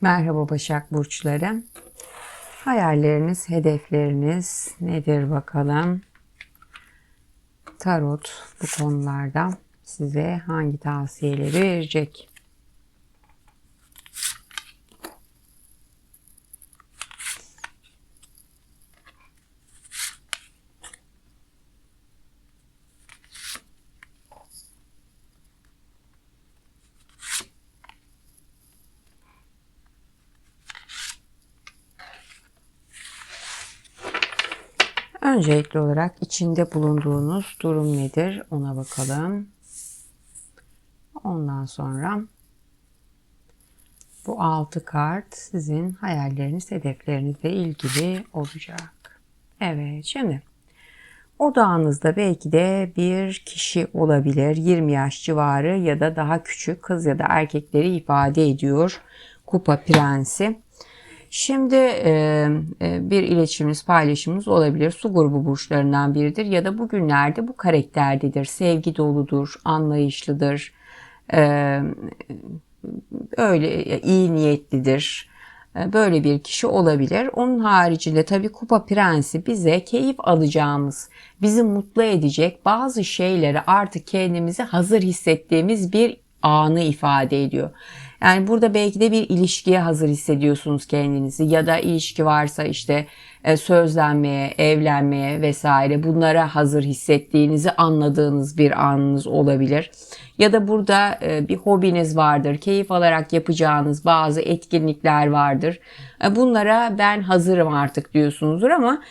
Merhaba Başak Burçları. Hayalleriniz, hedefleriniz nedir bakalım? Tarot bu konularda size hangi tavsiyeleri verecek? Öncelikli olarak içinde bulunduğunuz durum nedir ona bakalım. Ondan sonra bu altı kart sizin hayalleriniz, hedeflerinizle ilgili olacak. Evet şimdi odağınızda belki de bir kişi olabilir. 20 yaş civarı ya da daha küçük kız ya da erkekleri ifade ediyor. Kupa prensi. Şimdi e, e, bir iletişimimiz, paylaşımımız olabilir. Su grubu burçlarından biridir ya da bugünlerde bu karakterdedir. Sevgi doludur, anlayışlıdır, e, öyle iyi niyetlidir. E, böyle bir kişi olabilir. Onun haricinde tabii Kupa Prensi bize keyif alacağımız, bizi mutlu edecek bazı şeyleri artık kendimizi hazır hissettiğimiz bir anı ifade ediyor. Yani burada belki de bir ilişkiye hazır hissediyorsunuz kendinizi ya da ilişki varsa işte sözlenmeye, evlenmeye vesaire bunlara hazır hissettiğinizi anladığınız bir anınız olabilir. Ya da burada e, bir hobiniz vardır, keyif alarak yapacağınız bazı etkinlikler vardır. E, bunlara ben hazırım artık diyorsunuzdur ama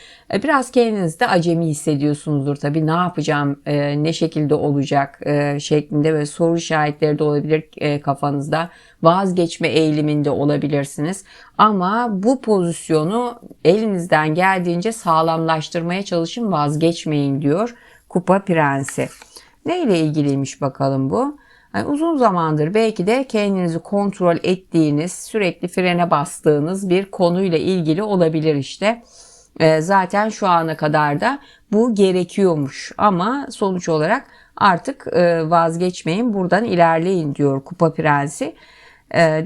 biraz kendinizde acemi hissediyorsunuzdur tabii ne yapacağım, ne şekilde olacak şeklinde ve soru işaretleri de olabilir kafanızda vazgeçme eğiliminde olabilirsiniz. Ama bu pozisyonu elinizden geldiğince sağlamlaştırmaya çalışın vazgeçmeyin diyor Kupa Prensi. Ne ile ilgiliymiş bakalım bu? Yani uzun zamandır belki de kendinizi kontrol ettiğiniz, sürekli frene bastığınız bir konuyla ilgili olabilir işte. E, zaten şu ana kadar da bu gerekiyormuş ama sonuç olarak artık e, vazgeçmeyin buradan ilerleyin diyor Kupa Prensi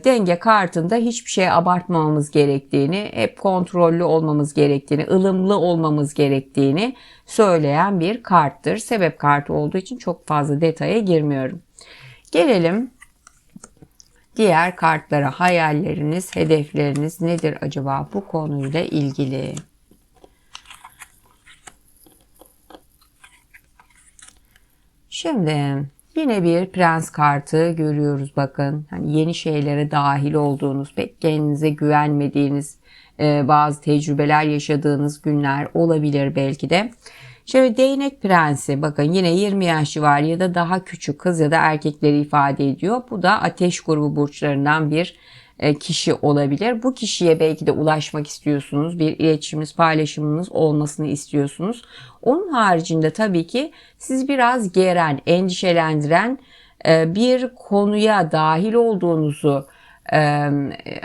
denge kartında hiçbir şey abartmamamız gerektiğini, hep kontrollü olmamız gerektiğini, ılımlı olmamız gerektiğini söyleyen bir karttır. Sebep kartı olduğu için çok fazla detaya girmiyorum. Gelelim diğer kartlara. Hayalleriniz, hedefleriniz nedir acaba bu konuyla ilgili? Şimdi Yine bir prens kartı görüyoruz bakın. Hani yeni şeylere dahil olduğunuz, pek kendinize güvenmediğiniz, e, bazı tecrübeler yaşadığınız günler olabilir belki de. Şöyle değnek prensi bakın yine 20 yaş var ya da daha küçük kız ya da erkekleri ifade ediyor. Bu da ateş grubu burçlarından bir kişi olabilir. Bu kişiye belki de ulaşmak istiyorsunuz. Bir iletişiminiz, paylaşımınız olmasını istiyorsunuz. Onun haricinde tabii ki siz biraz geren, endişelendiren e, bir konuya dahil olduğunuzu e,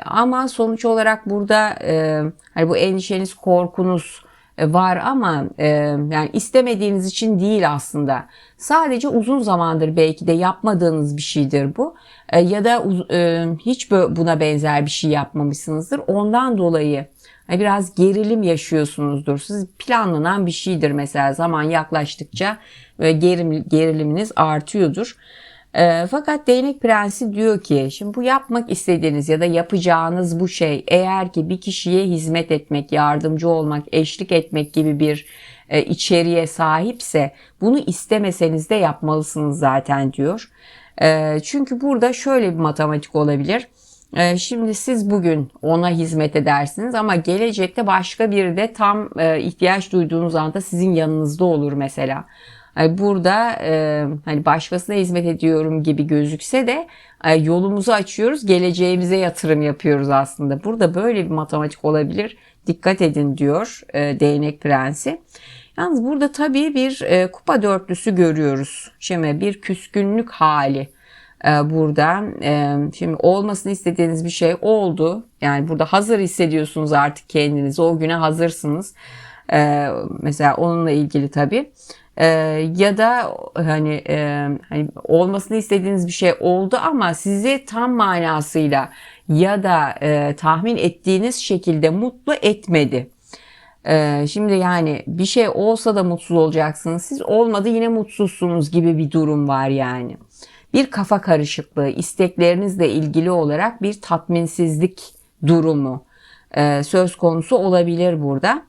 ama sonuç olarak burada hani bu endişeniz, korkunuz var ama yani istemediğiniz için değil aslında. Sadece uzun zamandır belki de yapmadığınız bir şeydir bu. E, ya da e, hiç buna benzer bir şey yapmamışsınızdır. Ondan dolayı e, biraz gerilim yaşıyorsunuzdur. Siz planlanan bir şeydir mesela zaman yaklaştıkça gerim, geriliminiz artıyordur. Fakat değnek prensi diyor ki şimdi bu yapmak istediğiniz ya da yapacağınız bu şey eğer ki bir kişiye hizmet etmek, yardımcı olmak, eşlik etmek gibi bir içeriğe sahipse bunu istemeseniz de yapmalısınız zaten diyor. Ee, çünkü burada şöyle bir matematik olabilir. Ee, şimdi siz bugün ona hizmet edersiniz ama gelecekte başka biri de tam e, ihtiyaç duyduğunuz anda sizin yanınızda olur mesela. Burada e, hani başkasına hizmet ediyorum gibi gözükse de e, yolumuzu açıyoruz, geleceğimize yatırım yapıyoruz aslında. Burada böyle bir matematik olabilir. Dikkat edin diyor değnek prensi. Yalnız burada tabii bir e, kupa dörtlüsü görüyoruz. Şimdi bir küskünlük hali e, burada. E, şimdi olmasını istediğiniz bir şey oldu. Yani burada hazır hissediyorsunuz artık kendinizi. O güne hazırsınız. E, mesela onunla ilgili tabii. Ee, ya da hani, e, hani olmasını istediğiniz bir şey oldu ama sizi tam manasıyla ya da e, tahmin ettiğiniz şekilde mutlu etmedi. E, şimdi yani bir şey olsa da mutsuz olacaksınız. Siz olmadı yine mutsuzsunuz gibi bir durum var yani. Bir kafa karışıklığı, isteklerinizle ilgili olarak bir tatminsizlik durumu e, söz konusu olabilir burada.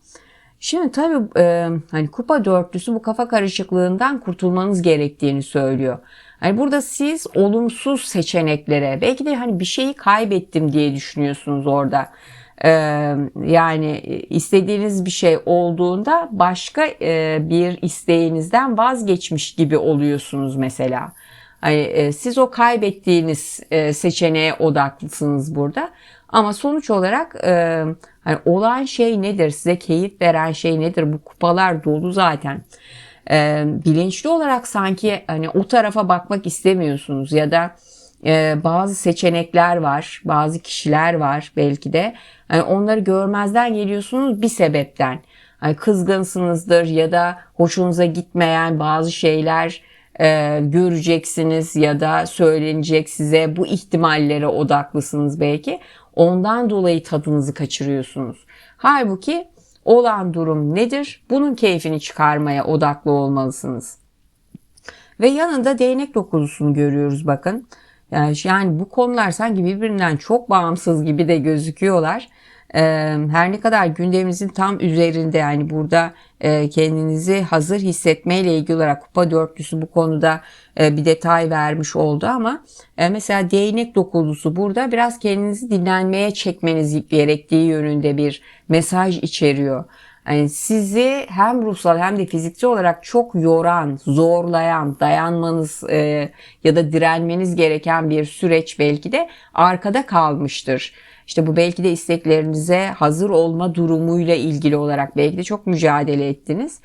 Şimdi tabii e, hani kupa dörtlüsü bu kafa karışıklığından kurtulmanız gerektiğini söylüyor. Hani burada siz olumsuz seçeneklere belki de hani bir şeyi kaybettim diye düşünüyorsunuz orada. Ee, yani istediğiniz bir şey olduğunda başka e, bir isteğinizden vazgeçmiş gibi oluyorsunuz mesela. Hani siz o kaybettiğiniz e, seçeneğe odaklısınız burada. Ama sonuç olarak e, hani olan şey nedir? Size keyif veren şey nedir? Bu kupalar dolu zaten. Bilinçli olarak sanki hani o tarafa bakmak istemiyorsunuz ya da bazı seçenekler var, bazı kişiler var belki de. Yani onları görmezden geliyorsunuz bir sebepten. Yani kızgınsınızdır ya da hoşunuza gitmeyen bazı şeyler e, göreceksiniz ya da söylenecek size bu ihtimallere odaklısınız belki. Ondan dolayı tadınızı kaçırıyorsunuz. Halbuki olan durum nedir? Bunun keyfini çıkarmaya odaklı olmalısınız. Ve yanında değnek dokulusunu görüyoruz bakın. Yani, bu konular sanki birbirinden çok bağımsız gibi de gözüküyorlar. Her ne kadar gündeminizin tam üzerinde yani burada kendinizi hazır hissetmeyle ilgili olarak kupa dörtlüsü bu konuda bir detay vermiş oldu ama mesela değnek dokulusu burada biraz kendinizi dinlenmeye çekmeniz gerektiği yönünde bir mesaj içeriyor. Yani sizi hem ruhsal hem de fiziksel olarak çok yoran, zorlayan, dayanmanız e, ya da direnmeniz gereken bir süreç belki de arkada kalmıştır. İşte bu belki de isteklerinize hazır olma durumuyla ilgili olarak belki de çok mücadele ettiniz.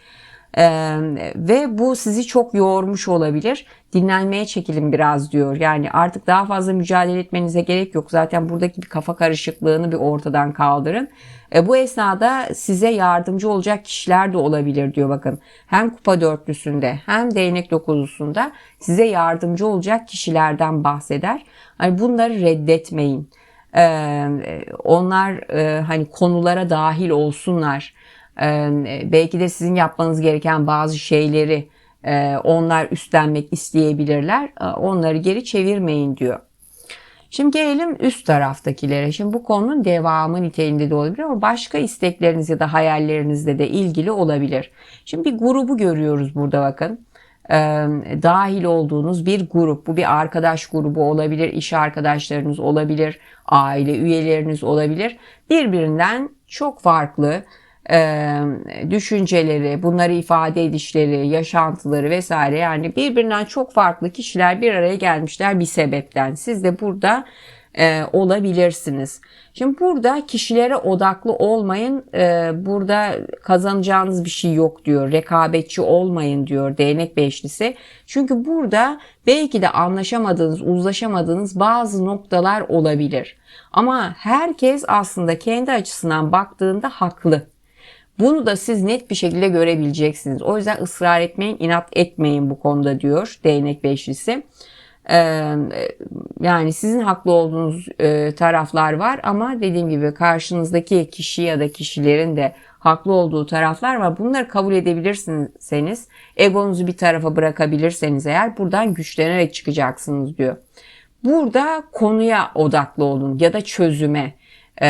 Ee, ve bu sizi çok yormuş olabilir. Dinlenmeye çekilin biraz diyor. Yani artık daha fazla mücadele etmenize gerek yok. Zaten buradaki bir kafa karışıklığını bir ortadan kaldırın. E, bu esnada size yardımcı olacak kişiler de olabilir diyor bakın. Hem kupa dörtlüsünde hem değnek dokulusunda size yardımcı olacak kişilerden bahseder. Hani bunları reddetmeyin. Ee, onlar e, hani konulara dahil olsunlar. Ee, belki de sizin yapmanız gereken bazı şeyleri e, onlar üstlenmek isteyebilirler. Ee, onları geri çevirmeyin diyor. Şimdi gelelim üst taraftakilere. Şimdi bu konunun devamı niteliğinde de olabilir ama başka istekleriniz ya da hayallerinizle de ilgili olabilir. Şimdi bir grubu görüyoruz burada bakın. Ee, dahil olduğunuz bir grup. Bu bir arkadaş grubu olabilir, iş arkadaşlarınız olabilir, aile üyeleriniz olabilir. Birbirinden çok farklı e, düşünceleri, bunları ifade edişleri, yaşantıları vesaire yani birbirinden çok farklı kişiler bir araya gelmişler bir sebepten. Siz de burada e, olabilirsiniz. Şimdi burada kişilere odaklı olmayın. E, burada kazanacağınız bir şey yok diyor. Rekabetçi olmayın diyor değnek beşlisi. Çünkü burada belki de anlaşamadığınız, uzlaşamadığınız bazı noktalar olabilir. Ama herkes aslında kendi açısından baktığında haklı. Bunu da siz net bir şekilde görebileceksiniz. O yüzden ısrar etmeyin, inat etmeyin bu konuda diyor değnek beşlisi. Ee, yani sizin haklı olduğunuz e, taraflar var ama dediğim gibi karşınızdaki kişi ya da kişilerin de haklı olduğu taraflar var. Bunları kabul edebilirsiniz. Egonuzu bir tarafa bırakabilirseniz eğer buradan güçlenerek çıkacaksınız diyor. Burada konuya odaklı olun ya da çözüme. Ee,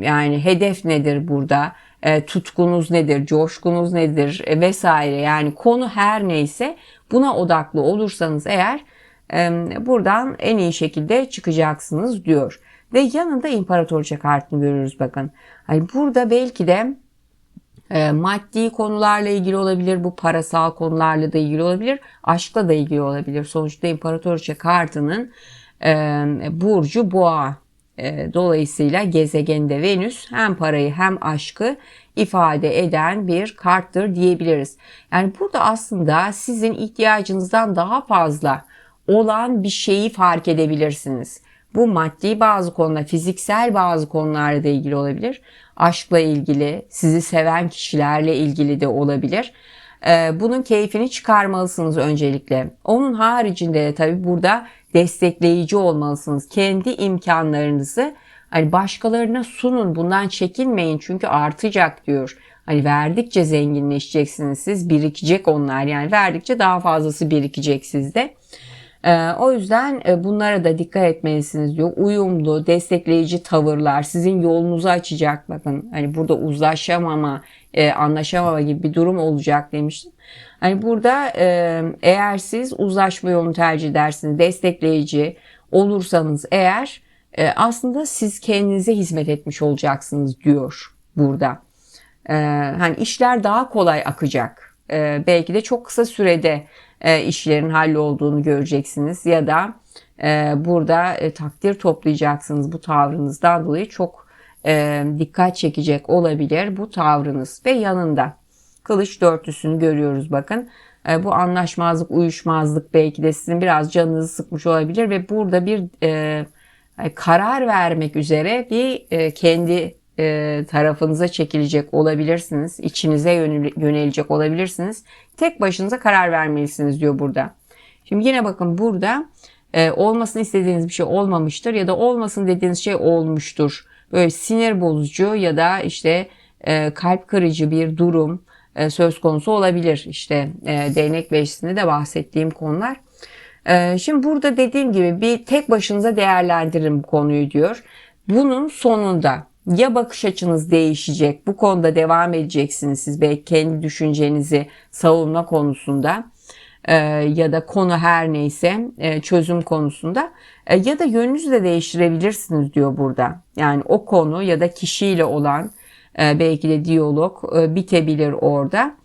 yani hedef nedir burada? E, tutkunuz nedir, coşkunuz nedir e, vesaire yani konu her neyse buna odaklı olursanız eğer e, buradan en iyi şekilde çıkacaksınız diyor. Ve yanında imparatorça kartını görürüz bakın. Hani burada belki de e, maddi konularla ilgili olabilir, bu parasal konularla da ilgili olabilir, aşkla da ilgili olabilir. Sonuçta imparatorça kartının e, burcu boğa dolayısıyla gezegende Venüs hem parayı hem aşkı ifade eden bir karttır diyebiliriz. Yani burada aslında sizin ihtiyacınızdan daha fazla olan bir şeyi fark edebilirsiniz. Bu maddi bazı konular, fiziksel bazı konularla da ilgili olabilir. Aşkla ilgili, sizi seven kişilerle ilgili de olabilir. E, bunun keyfini çıkarmalısınız öncelikle. Onun haricinde de tabii burada destekleyici olmalısınız. Kendi imkanlarınızı Hani başkalarına sunun bundan çekinmeyin çünkü artacak diyor. Hani verdikçe zenginleşeceksiniz siz birikecek onlar yani verdikçe daha fazlası birikecek sizde. Ee, o yüzden e, bunlara da dikkat etmelisiniz diyor. Uyumlu, destekleyici tavırlar sizin yolunuzu açacak. Bakın hani burada uzlaşamama, e, anlaşamama gibi bir durum olacak demiştim. Hani burada eğer siz uzlaşma yolunu tercih edersiniz, destekleyici olursanız eğer aslında siz kendinize hizmet etmiş olacaksınız diyor burada. Hani işler daha kolay akacak. Belki de çok kısa sürede e, işlerin hallolduğunu göreceksiniz ya da burada takdir toplayacaksınız bu tavrınızdan dolayı çok dikkat çekecek olabilir bu tavrınız ve yanında kılıç dörtlüsünü görüyoruz bakın. E, bu anlaşmazlık, uyuşmazlık belki de sizin biraz canınızı sıkmış olabilir ve burada bir e, karar vermek üzere bir e, kendi e, tarafınıza çekilecek olabilirsiniz. içinize yönelecek olabilirsiniz. Tek başınıza karar vermelisiniz diyor burada. Şimdi yine bakın burada e, olmasını istediğiniz bir şey olmamıştır ya da olmasın dediğiniz şey olmuştur. Böyle sinir bozucu ya da işte e, kalp kırıcı bir durum e, söz konusu olabilir. İşte e, değnek beşisinde de bahsettiğim konular. E, şimdi burada dediğim gibi bir tek başınıza değerlendirin bu konuyu diyor. Bunun sonunda ya bakış açınız değişecek, bu konuda devam edeceksiniz siz belki kendi düşüncenizi savunma konusunda e, ya da konu her neyse çözüm konusunda ya da yönünüzü de değiştirebilirsiniz diyor burada. Yani o konu ya da kişiyle olan belki de diyalog e, bitebilir orada.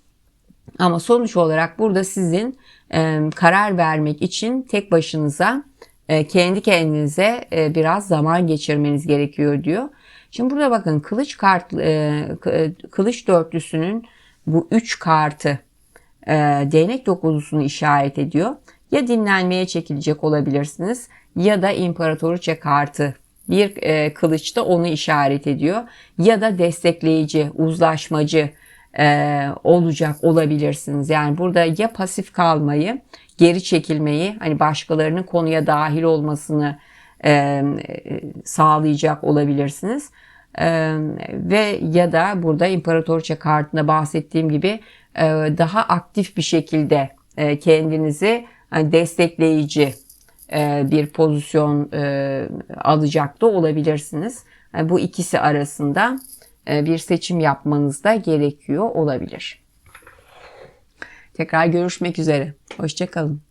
Ama sonuç olarak burada sizin e, karar vermek için tek başınıza e, kendi kendinize biraz zaman geçirmeniz gerekiyor diyor. Şimdi burada bakın kılıç kart kılıç dörtlüsünün bu üç kartı değnek dokuzusunu işaret ediyor. Ya dinlenmeye çekilecek olabilirsiniz ya da imparatoriçe kartı bir e, kılıçta onu işaret ediyor. Ya da destekleyici, uzlaşmacı e, olacak olabilirsiniz. Yani burada ya pasif kalmayı, geri çekilmeyi, hani başkalarının konuya dahil olmasını e, sağlayacak olabilirsiniz. E, ve ya da burada imparatorça kartında bahsettiğim gibi e, daha aktif bir şekilde e, kendinizi hani destekleyici bir pozisyon e, alacak da olabilirsiniz. Yani bu ikisi arasında e, bir seçim yapmanız da gerekiyor olabilir. Tekrar görüşmek üzere. Hoşçakalın.